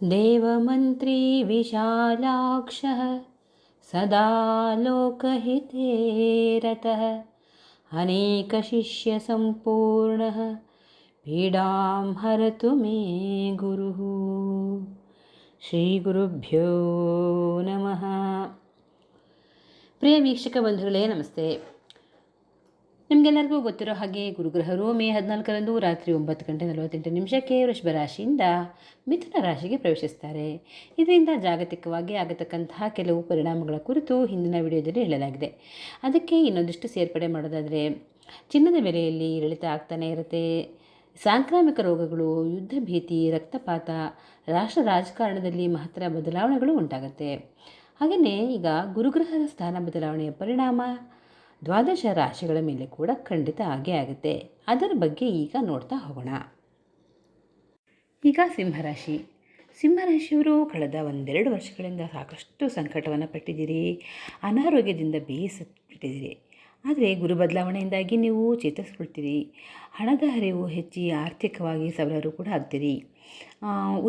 देवमन्त्री विशालाक्षः सदा लोकहिते रतः अनेकशिष्यसम्पूर्णः पीडां हरतु मे गुरुः ಶ್ರೀಗುರುಭ್ಯೋ ನಮಃ ಪ್ರಿಯ ವೀಕ್ಷಕ ಬಂಧುಗಳೇ ನಮಸ್ತೆ ನಿಮಗೆಲ್ಲರಿಗೂ ಗೊತ್ತಿರೋ ಹಾಗೆ ಗುರುಗ್ರಹರು ಮೇ ಹದಿನಾಲ್ಕರಂದು ರಾತ್ರಿ ಒಂಬತ್ತು ಗಂಟೆ ನಲವತ್ತೆಂಟು ನಿಮಿಷಕ್ಕೆ ವೃಷಭ ರಾಶಿಯಿಂದ ಮಿಥುನ ರಾಶಿಗೆ ಪ್ರವೇಶಿಸ್ತಾರೆ. ಇದರಿಂದ ಜಾಗತಿಕವಾಗಿ ಆಗತಕ್ಕಂತಹ ಕೆಲವು ಪರಿಣಾಮಗಳ ಕುರಿತು ಹಿಂದಿನ ವಿಡಿಯೋದಲ್ಲಿ ಹೇಳಲಾಗಿದೆ. ಅದಕ್ಕೆ ಇನ್ನೊಂದಿಷ್ಟು ಸೇರ್ಪಡೆ ಮಾಡೋದಾದರೆ, ಚಿನ್ನದ ಬೆಲೆಯಲ್ಲಿ ಇಳಿತ ಆಗ್ತಾನೆ ಇರುತ್ತೆ. ಸಾಂಕ್ರಾಮಿಕ ರೋಗಗಳು, ಯುದ್ಧ ಭೀತಿ, ರಕ್ತಪಾತ, ರಾಷ್ಟ್ರ ರಾಜಕಾರಣದಲ್ಲಿ ಮಹತ್ತರ ಬದಲಾವಣೆಗಳು ಉಂಟಾಗುತ್ತೆ. ಹಾಗೆಯೇ ಈಗ ಗುರುಗ್ರಹದ ಸ್ಥಾನ ಬದಲಾವಣೆಯ ಪರಿಣಾಮ ದ್ವಾದಶ ರಾಶಿಗಳ ಮೇಲೆ ಕೂಡ ಖಂಡಿತ ಆಗೇ ಆಗುತ್ತೆ. ಅದರ ಬಗ್ಗೆ ಈಗ ನೋಡ್ತಾ ಹೋಗೋಣ. ಈಗ ಸಿಂಹರಾಶಿ. ಸಿಂಹರಾಶಿಯವರು ಕಳೆದ ಒಂದೆರಡು ವರ್ಷಗಳಿಂದ ಸಾಕಷ್ಟು ಸಂಕಟವನ್ನು ಪಟ್ಟಿದ್ದೀರಿ. ಅನಾರೋಗ್ಯದಿಂದ ಬೇಯಿಸಿಬಿಟ್ಟಿದ್ದೀರಿ ಆದರೆ ಗುರು ಬದಲಾವಣೆಯಿಂದಾಗಿ ನೀವು ಚೇತರಿಸ್ಕೊಳ್ತೀರಿ. ಹಣದ ಹರಿವು ಹೆಚ್ಚಿ ಆರ್ಥಿಕವಾಗಿ ಸಬಲರು ಕೂಡ ಆಗ್ತೀರಿ.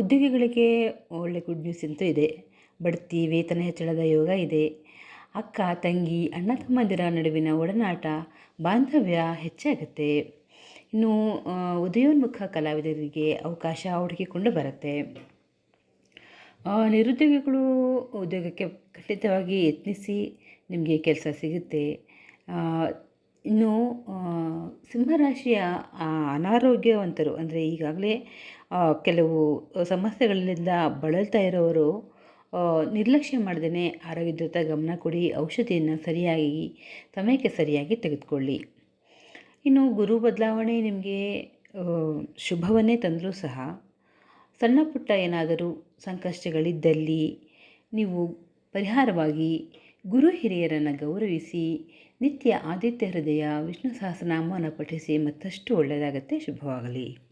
ಉದ್ಯೋಗಿಗಳಿಗೆ ಒಳ್ಳೆ ಗುಡ್ ನ್ಯೂಸ್ ಅಂತೂ ಇದೆ. ಬಡ್ತಿ, ವೇತನ ಹೆಚ್ಚಳದ ಯೋಗ ಇದೆ. ಅಕ್ಕ, ತಂಗಿ, ಅಣ್ಣ, ತಮ್ಮಂದಿರ ನಡುವಿನ ಒಡನಾಟ ಬಾಂಧವ್ಯ ಹೆಚ್ಚಾಗುತ್ತೆ. ಇನ್ನು ಉದಯೋನ್ಮುಖ ಕಲಾವಿದರಿಗೆ ಅವಕಾಶ ಹುಡುಕಿಕೊಂಡು ಬರುತ್ತೆ. ನಿರುದ್ಯೋಗಿಗಳು ಉದ್ಯೋಗಕ್ಕೆ ಖಂಡಿತವಾಗಿ ಯತ್ನಿಸಿ ನಿಮಗೆ ಕೆಲಸ ಸಿಗುತ್ತೆ. ಇನ್ನು ಸಿಂಹರಾಶಿಯ ಅನಾರೋಗ್ಯವಂತರು ಅಂದರೆ ಈಗಾಗಲೇ ಕೆಲವು ಸಮಸ್ಯೆಗಳಿಂದ ಬಳಲ್ತಾ ಇರೋರು ನಿರ್ಲಕ್ಷ್ಯ ಮಾಡದೇ ಆರೋಗ್ಯದತ್ತ ಗಮನ ಕೊಡಿ, ಔಷಧಿಯನ್ನು ಸರಿಯಾಗಿ, ಸಮಯಕ್ಕೆ ಸರಿಯಾಗಿ ತೆಗೆದುಕೊಳ್ಳಿ. ಇನ್ನು ಗುರು ಬದಲಾವಣೆ ನಿಮಗೆ ಶುಭವನ್ನೇ ತಂದರೂ ಸಹ, ಸಣ್ಣ ಪುಟ್ಟ ಏನಾದರೂ ಸಂಕಷ್ಟಗಳಿದ್ದಲ್ಲಿ ನೀವು ಪರಿಹಾರವಾಗಿ ಗುರು ಹಿರಿಯರನ್ನು ಗೌರವಿಸಿ, ನಿತ್ಯ ಆದಿತ್ಯ ಹೃದಯ, ವಿಷ್ಣು ಸಹಸ್ರನಾಮವನ್ನು ಪಠಿಸಿ ಮತ್ತಷ್ಟು ಒಳ್ಳೆಯದಾಗತ್ತೆ, ಶುಭವಾಗಲಿ.